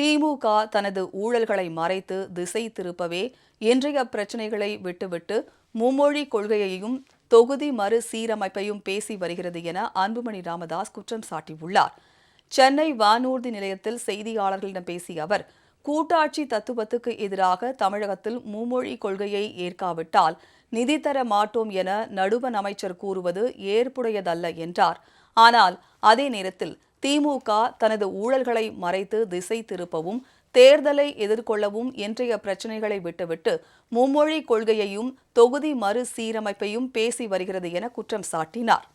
திமுக தனது ஊழல்களை மறைத்து திசை திருப்பவே இன்றைய பிரச்சினைகளை விட்டுவிட்டு மும்மொழி கொள்கையையும் தொகுதி மறுசீரமைப்பையும் பேசி வருகிறது என அன்புமணி ராமதாஸ் குற்றம் சாட்டியுள்ளார். சென்னை வானூர்தி நிலையத்தில் செய்தியாளர்களிடம் பேசிய அவர் கூட்டாட்சி தத்துவத்துக்கு எதிராக தமிழகத்தில் மும்மொழி கொள்கையை ஏற்காவிட்டால் நிதி தர மாட்டோம் என நடுவன் அமைச்சர் கூறுவது ஏற்புடையதல்ல என்றார். ஆனால் அதே நேரத்தில் திமுக தனது ஊழல்களை மறைத்து திசை திருப்பவும் தேர்தலை எதிர்கொள்ளவும் இன்றைய பிரச்சினைகளை விட்டுவிட்டு மும்மொழி கொள்கையையும் தொகுதி மறு சீரமைப்பையும் பேசி வருகிறது என குற்றம் சாட்டினார்.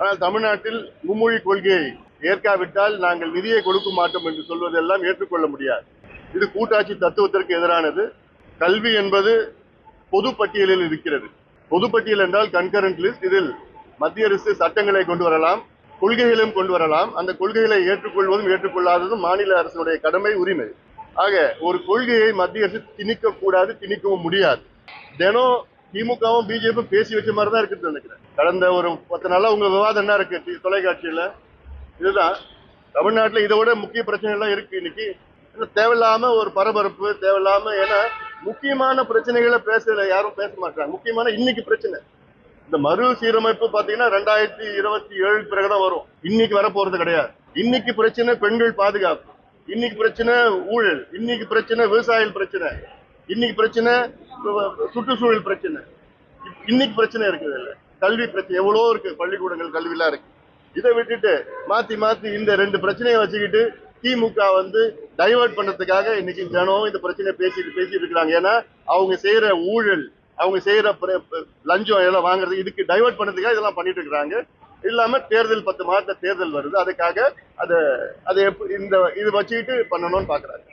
ஆனால் தமிழ்நாட்டில் மும்மொழி கொள்கையை ஏற்காவிட்டால் நாங்கள் நிதியை கொடுக்க மாட்டோம் என்று சொல்வதெல்லாம் ஏற்றுக்கொள்ள முடியாது. இது கூட்டாட்சி தத்துவத்திற்கு எதிரானது. கல்வி என்பது பொது பட்டியலில் இருக்கிறது. பொது பட்டியல் என்றால் கன்கரண்ட் லிஸ்ட் இதில் மத்திய அரசு சட்டங்களை கொண்டு வரலாம். கொள்கைகளையும் கொண்டு வரலாம். அந்த கொள்கைகளை ஏற்றுக்கொள்வதும் ஏற்றுக்கொள்ளாததும் மாநில அரசுடைய கடமை உரிமை. ஆக ஒரு கொள்கையை மத்திய அரசு திணிக்க கூடாது திணிக்கவும் முடியாது. தினம் திமுகவும் பிஜேபியும் பேசி வச்ச மாதிரி தான் இருக்குன்னு நினைக்கிறேன். கடந்த ஒரு பத்து நாளா உங்க விவாதம் என்ன இருக்கு? தொலைக்காட்சியில. இதுதான். தமிழ்நாட்டில் இதை விட முக்கிய பிரச்சனை எல்லாம் இருக்கு இன்னைக்கு. தேவையில்லாம ஒரு பரபரப்பு தேவையில்லாம ஏன்னா முக்கியமான பிரச்சனைகளை பேசல யாரும் பேச மாட்டாங்க முக்கியமான இன்னைக்கு பிரச்சனை. இந்த மறு சீரமைப்பு பாத்தீங்கன்னா ரெண்டாயிரத்தி இருபத்தி ஏழு பிறகுதான் வரும். இன்னைக்கு வர போறது கிடையாது. இன்னைக்கு பிரச்சனை பெண்கள் பாதுகாப்பு. இன்னைக்கு பிரச்சனை ஊழல். இன்னைக்கு பிரச்சனை விவசாயிகள் பிரச்சனை. இன்னைக்கு பிரச்சனை சுற்றுச்சூழல் பிரச்சனை. இன்னைக்கு பிரச்சனை இருக்குது இல்லை. கல்வி பிரச்சனை எவ்வளோ இருக்கு? பள்ளிக்கூடங்கள் கல்விலாம் இருக்கு. இதை விட்டுட்டு மாத்தி மாத்தி இந்த ரெண்டு பிரச்சனையை வச்சுக்கிட்டு திமுக வந்து டைவர்ட் பண்றதுக்காக இன்னைக்கு ஜனம் இந்த பிரச்சனையை பேசிட்டு பேசிட்டு இருக்கிறாங்க ஏன்னா அவங்க செய்யற ஊழல் அவங்க செய்யற லஞ்சம் எல்லாம் வாங்குறது இதுக்கு டைவெர்ட் பண்ணுறதுக்காக இதெல்லாம் பண்ணிட்டு இருக்கிறாங்க. இல்லாம தேர்தல் பத்து மாதத்த தேர்தல் வருது. அதுக்காக அதை அதை இந்த இது வச்சுக்கிட்டு பண்ணணும்னு பாக்குறாங்க.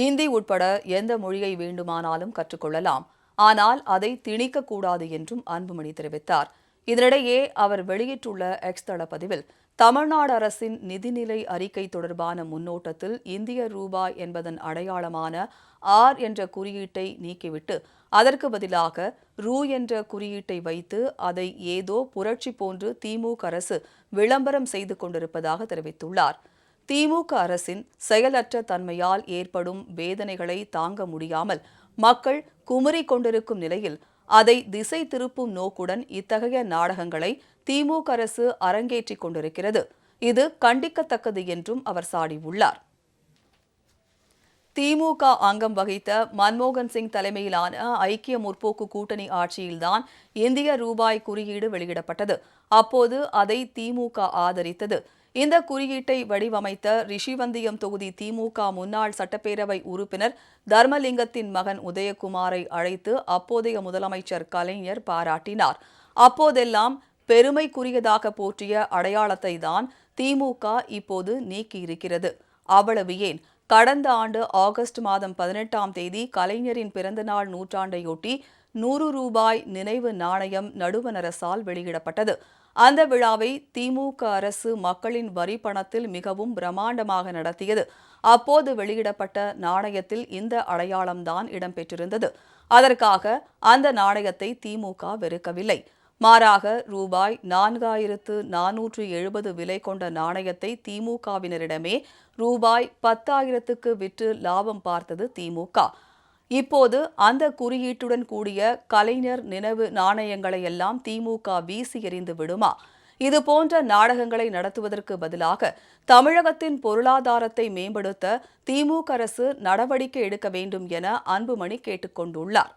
ஹிந்தி உட்பட எந்த மொழியை வேண்டுமானாலும் கற்றுக்கொள்ளலாம். ஆனால் அதை திணிக்கக்கூடாது என்றும் அன்புமணி தெரிவித்தார். இதனிடையே அவர் வெளியிட்டுள்ள எக்ஸ் தள பதிவில் தமிழ்நாடு அரசின் நிதிநிலை அறிக்கை தொடர்பான முன்னோட்டத்தில் இந்திய ரூபாய் என்பதன் அடையாளமான ஆர் என்ற குறியீட்டை நீக்கிவிட்டு அதற்கு பதிலாக ரூ என்ற குறியீட்டை வைத்து அதை ஏதோ புரட்சி போன்று திமுக அரசு விளம்பரம் செய்து கொண்டிருப்பதாக தெரிவித்துள்ளார். திமுக அரசின் செயலற்ற தன்மையால் ஏற்படும் வேதனைகளை தாங்க முடியாமல் மக்கள் குமரி கொண்டிருக்கும் நிலையில் அதை திசை திருப்பும் நோக்குடன் இத்தகைய நாடகங்களை திமுக அரசு அரங்கேற்றிக் கொண்டிருக்கிறது. இது கண்டிக்கத்தக்கது என்றும் அவர் சாடியுள்ளார். திமுக அங்கம் வகித்த மன்மோகன் சிங் தலைமையிலான ஐக்கிய முற்போக்கு கூட்டணி ஆட்சியில்தான் இந்திய ரூபாய் குறியீடு வெளியிடப்பட்டது. அப்போது அதை திமுக ஆதரித்தது. இந்த குறியீட்டை வடிவமைத்த ரிஷிவந்தியம் தொகுதி திமுக முன்னாள் சட்டப்பேரவை உறுப்பினர் தர்மலிங்கத்தின் மகன் உதயகுமாரை அழைத்து அப்போதைய முதலமைச்சர் கலைஞர் பாராட்டினார். அப்போதெல்லாம் பெருமைக்குரியதாக போற்றிய அடையாளத்தை தான் திமுக இப்போது நீக்கியிருக்கிறது. அவ்வளவு ஏன்? கடந்த ஆண்டு ஆகஸ்ட் மாதம் பதினெட்டாம் தேதி கலைஞரின் பிறந்தநாள் நூற்றாண்டையொட்டி நூறு ரூபாய் நினைவு நாணயம் நடுவண் வெளியிடப்பட்டது. அந்த விழாவை திமுக அரசு மக்களின் வரி பணத்தில் மிகவும் பிரமாண்டமாக நடத்தியது. அப்போது வெளியிடப்பட்ட நாணயத்தில் இந்த அடையாளம்தான் இடம்பெற்றிருந்தது. அதற்காக அந்த நாணயத்தை திமுக வெறுக்கவில்லை. மாறாக ரூபாய் நான்காயிரத்து நானூற்று எழுபது விலை கொண்ட நாணயத்தை திமுகவினரிடமே ரூபாய் பத்தாயிரத்துக்கு விற்று லாபம் பார்த்தது திமுக. இப்போது அந்த குறியீட்டுடன் கூடிய கலைஞர் நினைவு நாணயங்களை எல்லாம் திமுக வீசி எறிந்து விடுமா? இது போன்ற நாடகங்களை நடத்துவதற்கு பதிலாக தமிழகத்தின் பொருளாதாரத்தை மேம்படுத்த திமுக அரசு நடவடிக்கை எடுக்க வேண்டும் என அன்புமணி கேட்டுக்கொண்டுள்ளார்.